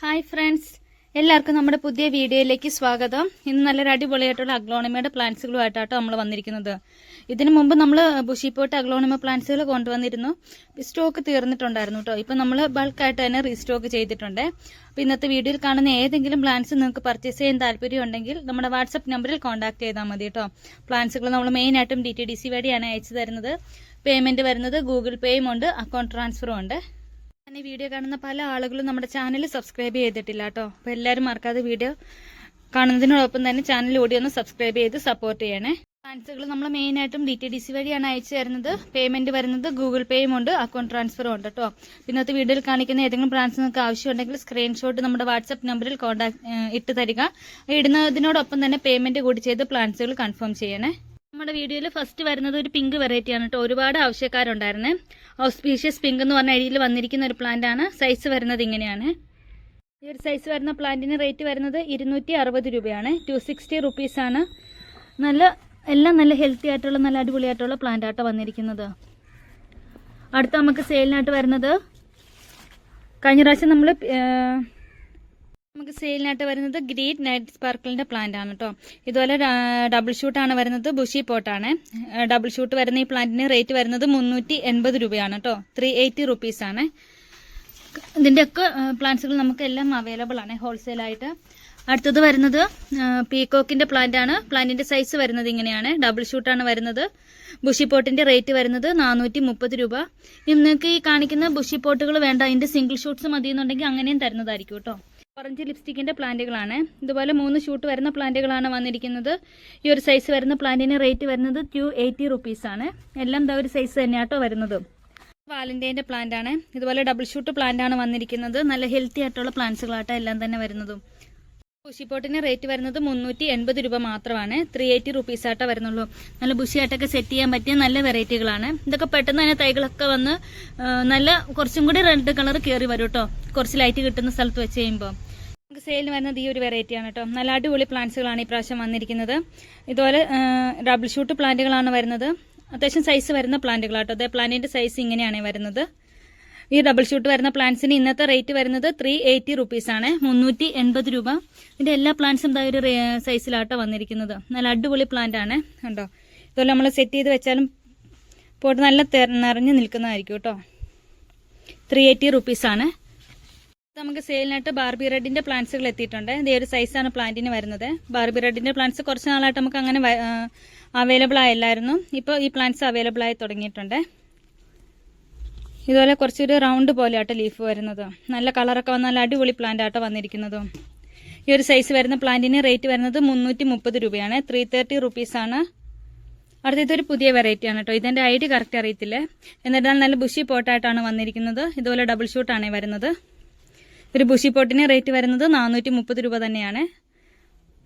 Hi friends. എല്ലാവർക്കും നമ്മുടെ പുതിയ വീഡിയോയിലേക്ക് സ്വാഗതം. ഇന്ന് നല്ലൊരു അടിപൊളിയായിട്ടുള്ള അഗ്ലോണിമയുടെ പ്ലാന്റ്സുകളുമായിട്ടാട്ടോ നമ്മൾ വന്നിരിക്കുന്നത്. ഇതിനു മുമ്പ് നമ്മൾ ബുഷിപ്പോട്ട് അഗ്ലോണിമ പ്ലാന്റ്സുകൾ കൊണ്ടുവന്നിരുന്നു. സ്റ്റോക്ക് തീർന്നിട്ടുണ്ടായിരുന്നു കേട്ടോ ഇപ്പം നമ്മൾ ബൾക്കായിട്ട് തന്നെ റീസ്റ്റോക്ക് ചെയ്തിട്ടുണ്ട്. അപ്പോൾ ഇന്നത്തെ വീഡിയോയിൽ കാണുന്ന ഏതെങ്കിലും പ്ലാന്റ്സ് നിങ്ങൾക്ക് പർച്ചേസ് ചെയ്യാൻ താല്പര്യം ഉണ്ടെങ്കിൽ നമ്മുടെ വാട്സപ്പ് നമ്പറിൽ കോൺടാക്ട് ചെയ്താൽ മതി കേട്ടോ പ്ലാന്റ്സുകൾ നമ്മൾ മെയിനായിട്ടും ഡി ടി ഡി സി വഴിയാണ് അയച്ചു തരുന്നത്. പേയ്മെന്റ് വരുന്നത് ഗൂഗിൾ പേയും ഉണ്ട് അക്കൗണ്ട് ട്രാൻസ്ഫറും ഉണ്ട്. തന്നെ വീഡിയോ കാണുന്ന പല ആളുകളും നമ്മുടെ ചാനൽ സബ്സ്ക്രൈബ് ചെയ്തിട്ടില്ല കേട്ടോ അപ്പോൾ എല്ലാവരും മറക്കാതെ വീഡിയോ കാണുന്നതിനോടൊപ്പം തന്നെ ചാനൽ ഓടി ഒന്ന് സബ്സ്ക്രൈബ് ചെയ്ത് സപ്പോർട്ട് ചെയ്യണേ. പ്ലാൻസുകൾ നമ്മൾ മെയിനായിട്ടും ഡി ടി ഡി സി വഴിയാണ് അയച്ചു തരുന്നത്. പേയ്മെന്റ് വരുന്നത് ഗൂഗിൾ പേയും ഉണ്ട് അക്കൗണ്ട് ട്രാൻസ്ഫറും ഉണ്ട് കേട്ടോ പിന്നെ അത് വീഡിയോയിൽ കാണിക്കുന്ന ഏതെങ്കിലും ട്രാൻസ് നിങ്ങൾക്ക് ആവശ്യമുണ്ടെങ്കിൽ സ്ക്രീൻഷോട്ട് നമ്മുടെ വാട്സപ്പ് നമ്പറിൽ കോൺടാക്ട് ഇട്ട് തരിക. ഇടുന്നതിനോടൊപ്പം തന്നെ പേയ്മെന്റ് കൂടി ചെയ്ത് പ്ലാൻസുകൾ കൺഫേം ചെയ്യണേ. നമ്മുടെ വീഡിയോയിൽ ഫസ്റ്റ് വരുന്നത് ഒരു പിങ്ക് വെറൈറ്റി ആണ് കേട്ടോ ഒരുപാട് ആവശ്യക്കാരുണ്ടായിരുന്നേ. ഔസ്പീഷ്യസ് പിങ്ക് എന്ന് പറഞ്ഞ അടിയിൽ വന്നിരിക്കുന്ന ഒരു പ്ലാന്റ് ആണ്. സൈസ് വരുന്നത് ഇങ്ങനെയാണ്. ഈ ഒരു സൈസ് വരുന്ന പ്ലാന്റിന് റേറ്റ് വരുന്നത് ഇരുന്നൂറ്റി അറുപത് രൂപയാണ് ടു സിക്സ്റ്റി റുപ്പീസാണ് നല്ല എല്ലാം നല്ല ഹെൽത്തി ആയിട്ടുള്ള നല്ല അടിപൊളിയായിട്ടുള്ള പ്ലാന്റ് ആട്ടോ വന്നിരിക്കുന്നത്. അടുത്ത നമുക്ക് സെയിലിനായിട്ട് വരുന്നത് കഴിഞ്ഞ പ്രാവശ്യം നമ്മൾ നമുക്ക് സെയിലിനായിട്ട് വരുന്നത് ഗ്രീറ്റ് നൈറ്റ് സ്പാർക്കിളിന്റെ പ്ലാന്റ് ആണ് കേട്ടോ ഇതുപോലെ ഡബിൾ ഷൂട്ടാണ് വരുന്നത് ബുഷി പോട്ടാണ് ഡബിൾ ഷൂട്ട് വരുന്ന ഈ പ്ലാന്റിന് റേറ്റ് വരുന്നത് മുന്നൂറ്റി എൺപത് രൂപയാണ് കേട്ടോ ത്രീ എയ്റ്റി റുപ്പീസ് ആണ്. ഇതിന്റെയൊക്കെ പ്ലാന്റ്സുകൾ നമുക്ക് എല്ലാം അവൈലബിൾ ആണ് ഹോൾസെയിലായിട്ട് അടുത്തത് വരുന്നത് പീകോക്കിന്റെ പ്ലാന്റ് ആണ്. പ്ലാന്റിന്റെ സൈസ് വരുന്നത് ഇങ്ങനെയാണ്. ഡബിൾ ഷൂട്ടാണ് വരുന്നത്. ബുഷി പോട്ടിന്റെ റേറ്റ് വരുന്നത് നാനൂറ്റി മുപ്പത് രൂപ നിങ്ങൾക്ക് ഈ കാണിക്കുന്ന ബുഷി പോട്ടുകൾ വേണ്ട അതിന്റെ സിംഗിൾ ഷൂട്ട്സ് മതി എന്നുണ്ടെങ്കിൽ അങ്ങനെയും തരുന്നതായിരിക്കും കേട്ടോ ഓറഞ്ച് ലിപ്സ്റ്റിക്കിന്റെ പ്ലാന്റുകളാണ്. ഇതുപോലെ മൂന്ന് ഷൂട്ട് വരുന്ന പ്ലാന്റുകളാണ് വന്നിരിക്കുന്നത്. ഈ ഒരു സൈസ് വരുന്ന പ്ലാന്റിന് റേറ്റ് വരുന്നത് ടു എയ്റ്റി റുപ്പീസ് ആണ്. എല്ലാം ഇതാ ഒരു സൈസ് തന്നെയാട്ടോ വരുന്നത്. വാലന്റൈന്റെ ആണ്. ഇതുപോലെ ഡബിൾ ഷൂട്ട് ആണ് വന്നിരിക്കുന്നത്. നല്ല ഹെൽത്തി ആയിട്ടുള്ള പ്ലാന്റ്സുകളാട്ടോ എല്ലാം തന്നെ വരുന്നതും. ബുഷിപ്പോട്ടിന് റേറ്റ് വരുന്നത് മുന്നൂറ്റി എൺപത് രൂപ മാത്രമാണ്. ത്രീ എയ്റ്റി റുപ്പീസ് ആട്ടോ വരുന്നുള്ളൂ. നല്ല ബുഷി ആയിട്ടൊക്കെ സെറ്റ് ചെയ്യാൻ പറ്റിയ നല്ല വെറൈറ്റികളാണ്. ഇതൊക്കെ പെട്ടെന്ന് തന്നെ തൈകളൊക്കെ വന്ന് നല്ല കുറച്ചും കൂടി റെഡ് കളർ കയറി വരും കേട്ടോ കുറച്ച് ലൈറ്റ് കിട്ടുന്ന സ്ഥലത്ത് വെച്ച് കഴിയുമ്പോൾ നമുക്ക് സെയിലിന് വരുന്നത് ഈ ഒരു വെറൈറ്റി ആണ് കേട്ടോ. നല്ല അടിപൊളി പ്ലാന്റ്സുകളാണ് ഈ പ്രാവശ്യം വന്നിരിക്കുന്നത്. ഇതുപോലെ ഡബിൾ ഷൂട്ട് പ്ലാന്റുകളാണ് വരുന്നത്. അത്യാവശ്യം സൈസ് വരുന്ന പ്ലാന്റുകളാട്ടോ അതേ പ്ലാന്റിന്റെ സൈസ് ഇങ്ങനെയാണ് വരുന്നത്. ഈ ഡബിൾ ഷൂട്ട് വരുന്ന പ്ലാന്റ്സിന് ഇന്നത്തെ റേറ്റ് വരുന്നത് ത്രീ എയ്റ്റി റുപ്പീസ് ആണ്. മുന്നൂറ്റി എൺപത് രൂപ. ഇതിന്റെ എല്ലാ പ്ലാന്റ്സും ഇതാ ഒരു സൈസിലാട്ടോ വന്നിരിക്കുന്നത്. നല്ല അടിപൊളി പ്ലാന്റ് ആണ് കണ്ടോ ഇതുപോലെ നമ്മൾ സെറ്റ് ചെയ്ത് വെച്ചാലും പോട്ട് നല്ല നിറഞ്ഞു നിൽക്കുന്നതായിരിക്കും കേട്ടോ. ത്രീ എയ്റ്റി റുപ്പീസ് ആണ്. നമുക്ക് സെയിലിനായിട്ട് ബാർബി റെഡിന്റെ പ്ലാന്റ്സുകൾ എത്തിയിട്ടുണ്ട്. ഇതേ ഒരു സൈസാണ് പ്ലാന്റിന് വരുന്നത്? ബാർബി റെഡിന്റെ പ്ലാന്റ്സ് കുറച്ച് നാളായിട്ട് നമുക്ക് അങ്ങനെ അവൈലബിൾ ആയല്ലായിരുന്നു. ഇപ്പോൾ ഈ പ്ലാന്റ്സ് അവൈലബിൾ ആയി തുടങ്ങിയിട്ടുണ്ട്. ഇതുപോലെ കുറച്ചൊരു റൗണ്ട് പോലെ ആട്ടോ ലീഫ് വരുന്നത്. നല്ല കളറൊക്കെ വന്ന നല്ല അടിപൊളി പ്ലാന്റ് ആട്ടോ വന്നിരിക്കുന്നതും. ഈ ഒരു സൈസ് വരുന്ന പ്ലാന്റിന് റേറ്റ് വരുന്നത് മുന്നൂറ്റി മുപ്പത് രൂപയാണ് ത്രീ തേർട്ടി റുപ്പീസാണ് അടുത്ത ഇതൊരു പുതിയ വെറൈറ്റി ആണ് കേട്ടോ ഇതിന്റെ ഐ ഡി കറക്റ്റ് അറിയത്തില്ല? എന്നിട്ടാൽ നല്ല ബുഷി പോട്ടായിട്ടാണ് വന്നിരിക്കുന്നത്. ഇതുപോലെ ഡബിൾ ഷൂട്ടാണ് വരുന്നത്. ഒരു ബുഷി പോട്ടിന് റേറ്റ് വരുന്നത് നാനൂറ്റി മുപ്പത് രൂപ തന്നെയാണ്.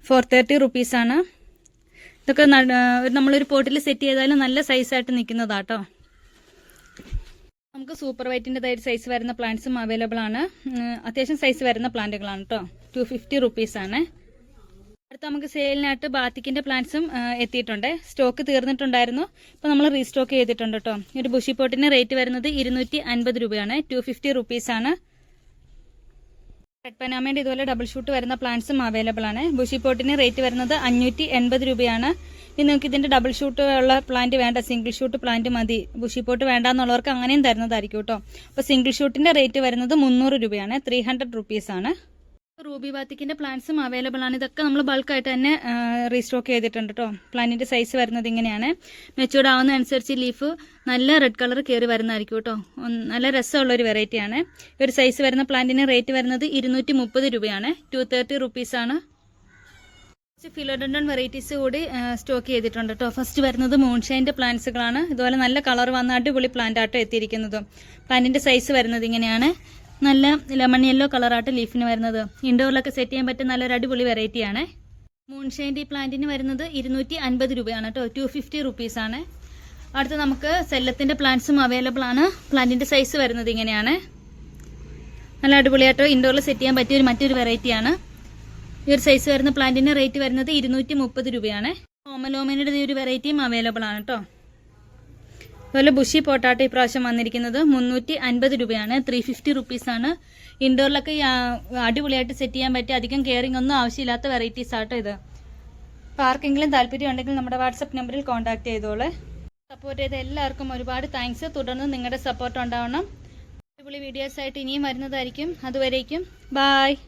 ഫോർ തേർട്ടി റുപ്പീസാണ് ഇതൊക്കെ നമ്മളൊരു പോട്ടിൽ സെറ്റ് ചെയ്താലും നല്ല സൈസായിട്ട് നിൽക്കുന്നതാട്ടോ നമുക്ക് സൂപ്പർ വൈറ്റിന്റെതായിട്ട് സൈസ് വരുന്ന പ്ലാന്റ്സും അവൈലബിൾ ആണ്. അത്യാവശ്യം സൈസ് വരുന്ന പ്ലാന്റുകളാണ് കേട്ടോ ടു ഫിഫ്റ്റി റുപ്പീസാണ് അടുത്ത നമുക്ക് സെയിലിനായിട്ട് ബാത്തിക്കിന്റെ പ്ലാന്റ്സും എത്തിയിട്ടുണ്ട്. സ്റ്റോക്ക് തീർന്നിട്ടുണ്ടായിരുന്നു. ഇപ്പൊ നമ്മൾ റീസ്റ്റോക്ക് ചെയ്തിട്ടുണ്ട് കേട്ടോ ഒരു ബുഷി പോട്ടിന് റേറ്റ് വരുന്നത് ഇരുന്നൂറ്റി രൂപയാണ്. ടു ഫിഫ്റ്റി റുപ്പീസാണ് റെഡ് പനാമയുടെ ഇതുപോലെ ഡബിൾ ഷൂട്ട് വരുന്ന പ്ലാന്റ്സും അവൈലബിൾ ആണ്. ബുഷി പോട്ടിന് റേറ്റ് വരുന്നത് അഞ്ഞൂറ്റി എൺപത് രൂപയാണ്. ഇനി നിങ്ങൾക്ക് ഇതിന്റെ ഡബിൾ ഷൂട്ട് ഉള്ള പ്ലാന്റ് വേണ്ട സിംഗിൾ ഷൂട്ട് പ്ലാന്റ് മതി. ബുഷി പോട്ട് വേണ്ട എന്നുള്ളവർക്ക് അങ്ങനെയും തരുന്നതായിരിക്കും കേട്ടോ. അപ്പോൾ സിംഗിൾ ഷൂട്ടിന്റെ റേറ്റ് വരുന്നത് മുന്നൂറ് രൂപയാണ്. ത്രീ ഹൺഡ്രഡ് റുപ്പീസ് ആണ്. റൂബി ബാത്തിക്കിന്റെ പ്ലാന്റ്സും അവൈലബിൾ ആണ്. ഇതൊക്കെ നമ്മൾ ബൾക്കായിട്ട് തന്നെ റീസ്റ്റോക്ക് ചെയ്തിട്ടുണ്ട് കേട്ടോ പ്ലാന്റിന്റെ സൈസ് വരുന്നത് ഇങ്ങനെയാണ്. മെച്ചൂർഡ് ആവുന്ന അനുസരിച്ച് ലീഫ് നല്ല റെഡ് കളർ കയറി വരുന്നതായിരിക്കും കേട്ടോ നല്ല രസമുള്ള ഒരു വെറൈറ്റിയാണ് ഒരു സൈസ് വരുന്ന പ്ലാന്റിന് റേറ്റ് വരുന്നത് ഇരുന്നൂറ്റി മുപ്പത് രൂപയാണ് ടു തേർട്ടി കുറച്ച് ഫിലോഡൻഡൺ വെറൈറ്റീസ് കൂടി സ്റ്റോക്ക് ചെയ്തിട്ടുണ്ട് കേട്ടോ ഫസ്റ്റ് വരുന്നത് മൂൺഷൈന്റെ പ്ലാന്റ്സുകളാണ് ഇതുപോലെ നല്ല കളർ വന്ന അടിപൊളി പ്ലാന്റ് ആട്ടോ എത്തിയിരിക്കുന്നത്. പ്ലാന്റിന്റെ സൈസ് വരുന്നത് ഇങ്ങനെയാണ്. നല്ല ലെമൺ യെല്ലോ കളറായിട്ട് ലീഫിന് വരുന്നത്. ഇൻഡോറിലൊക്കെ സെറ്റ് ചെയ്യാൻ പറ്റിയ നല്ലൊരു അടിപൊളി വെറൈറ്റിയാണ് മൂൺഷൈന്റെ ഈ പ്ലാന്റിന് വരുന്നത് ഇരുന്നൂറ്റി അൻപത് രൂപയാണ് കേട്ടോ. ടു ഫിഫ്റ്റി റുപ്പീസാണ് അടുത്ത് നമുക്ക് സെല്ലത്തിന്റെ പ്ലാന്റ്സും അവൈലബിൾ ആണ്. പ്ലാന്റിന്റെ സൈസ് വരുന്നത് ഇങ്ങനെയാണ്. നല്ല അടിപൊളിയായിട്ട് ഇൻഡോറിൽ സെറ്റ് ചെയ്യാൻ പറ്റിയ ഒരു മറ്റൊരു വെറൈറ്റിയാണ് ഈ ഒരു സൈസ് വരുന്ന പ്ലാന്റിന് റേറ്റ് വരുന്നത് ഇരുന്നൂറ്റി രൂപയാണ്. ഓമലോമനയുടെ ഈ ഒരു വെറൈറ്റിയും അവൈലബിൾ ആണ് കേട്ടോ. അതുപോലെ ബുഷി പൊട്ടാട്ട ഈ പ്രാവശ്യം വന്നിരിക്കുന്നത് മുന്നൂറ്റി അൻപത് രൂപയാണ് ത്രീ ഫിഫ്റ്റി റുപ്പീസാണ് ഇൻഡോറിലൊക്കെ അടിപൊളിയായിട്ട് സെറ്റ് ചെയ്യാൻ പറ്റിയ അധികം കെയറിംഗ് ഒന്നും ആവശ്യമില്ലാത്ത വെറൈറ്റീസ് ആട്ടോ ഇത്. അപ്പോൾ ആർക്കെങ്കിലും താല്പര്യം ഉണ്ടെങ്കിൽ നമ്മുടെ വാട്സപ്പ് നമ്പറിൽ കോൺടാക്ട് ചെയ്തോളെ. സപ്പോർട്ട് ചെയ്ത എല്ലാവർക്കും ഒരുപാട് താങ്ക്സ് തുടർന്ന് നിങ്ങളുടെ സപ്പോർട്ട് ഉണ്ടാവണം. അടിപൊളി വീഡിയോസ് ആയിട്ട് ഇനിയും വരുന്നതായിരിക്കും. അതുവരേക്കും. ബായ്